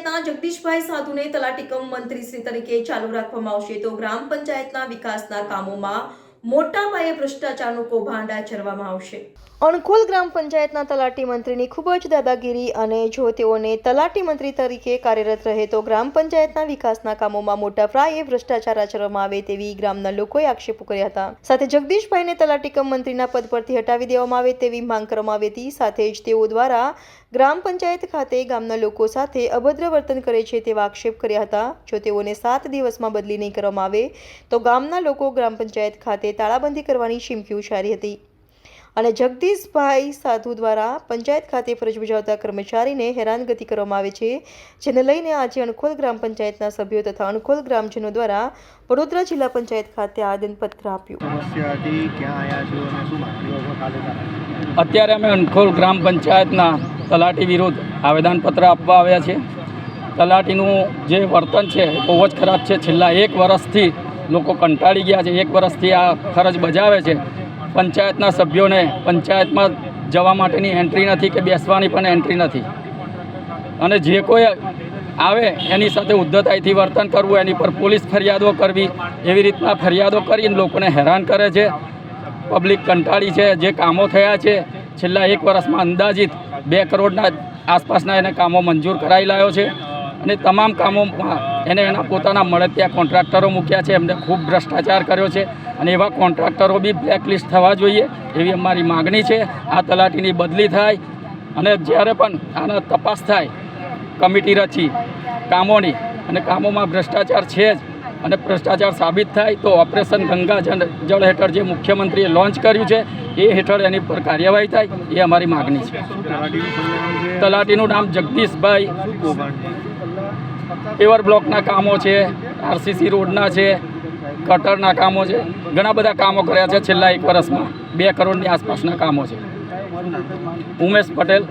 પંચાયતના જગદીશભાઈ સાધુને તલાટીકમ મંત્રીશ્રી તરીકે ચાલુ રાખવામાં આવશે તો ગ્રામ પંચાયતના વિકાસના કામોમાં મોટા પાયે ભ્રષ્ટાચારનું કૌભાંડ આચરવામાં આવશે. અણખોલ ગ્રામ પંચાયતના તલાટી મંત્રીની ખૂબ જ દાદાગીરી અને જો તેઓને તલાટી મંત્રી તરીકે કાર્યરત રહે તો ગ્રામ પંચાયતના વિકાસના કામોમાં મોટા પ્રાયે ભ્રષ્ટાચાર આચરવામાં આવે તેવી ગ્રામના લોકોએ આક્ષેપો કર્યા હતા. સાથે જગદીશભાઈને તલાટી કમ મંત્રીના પદ પરથી હટાવી દેવામાં આવે તેવી માંગ કરવામાં આવી હતી. સાથે જ તેઓ દ્વારા ગ્રામ પંચાયત ખાતે ગામના લોકો સાથે અભદ્ર વર્તન કરે છે તેવા આક્ષેપ કર્યા હતા. જો તેઓને સાત દિવસમાં બદલી નહીં કરવામાં આવે તો ગામના લોકો ગ્રામ પંચાયત ખાતે તાળાબંધી કરવાની ચીમકી ઉચ્ચારી હતી. અને જગદીશભાઈ સાધુ દ્વારા પંચાયત ખાતે ફરજ બજાવતા કર્મચારીને હેરાનગતિ કરવામાં આવે છે જેને લઈને આજે અણખોલ ગ્રામ પંચાયતના સભ્યો તથા અણખોલ ગ્રામજનો દ્વારા વડોદરા જિલ્લા પંચાયત ખાતે આવેદનપત્ર આપ્યું. અત્યારે અમે અણખોલ ગ્રામ પંચાયતના તલાટી વિરુદ્ધ આવેદનપત્ર આપવા આવ્યા છે તલાટીનું જે વર્તન છે બહુ જ ખરાબ છે. છેલ્લા એક વર્ષથી લોકો કંટાળી ગયા છે. એક વર્ષથી આ ફરજ બજાવે છે. પંચાયતના સભ્યોને પંચાયતમાં જવા માટેની એન્ટ્રી નથી કે બેસવાની પણ એન્ટ્રી નથી. અને જે કોઈ આવે એની સાથે ઉદ્ધતાઈથી વર્તન કરવું, એની પર પોલીસ ફરિયાદો કરવી, એવી રીતના ફરિયાદો કરીને લોકોને હેરાન કરે છે. પબ્લિક કંટાળી છે. જે કામો થયા છે, છેલ્લા એક વર્ષમાં અંદાજિત બે કરોડના આસપાસના એને કામો મંજૂર કરાવી લાવ્યો છે. અને તમામ કામોમાં એને એના પોતાના મળે ત્યાં કોન્ટ્રાક્ટરો મૂક્યા છે. એમને ખૂબ ભ્રષ્ટાચાર કર્યો છે અને એવા કોન્ટ્રાક્ટરો બી બ્લેકલિસ્ટ થવા જોઈએ એવી અમારી માગણી છે. આ તલાટીની બદલી થાય અને જ્યારે પણ આના તપાસ થાય કમિટી રચી કામોની અને કામોમાં ભ્રષ્ટાચાર છે જ અને ભ્રષ્ટાચાર સાબિત થાય તો ઓપરેશન ગંગા જળ હેઠળ જે મુખ્યમંત્રીએ લોન્ચ કર્યું છે એ હેઠળ એની પર કાર્યવાહી થાય એ અમારી માગણી છે? તલાટીનું નામ જગદીશભાઈ પેવર બ્લોકના કામો છે આરસીસી રોડના છે કટરના કામો છે, ઘણા બધા કામો કર્યા છે છેલ્લા એક વર્ષમાં. બે કરોડની આસપાસના કામો છે. ઉમેશ પટેલ.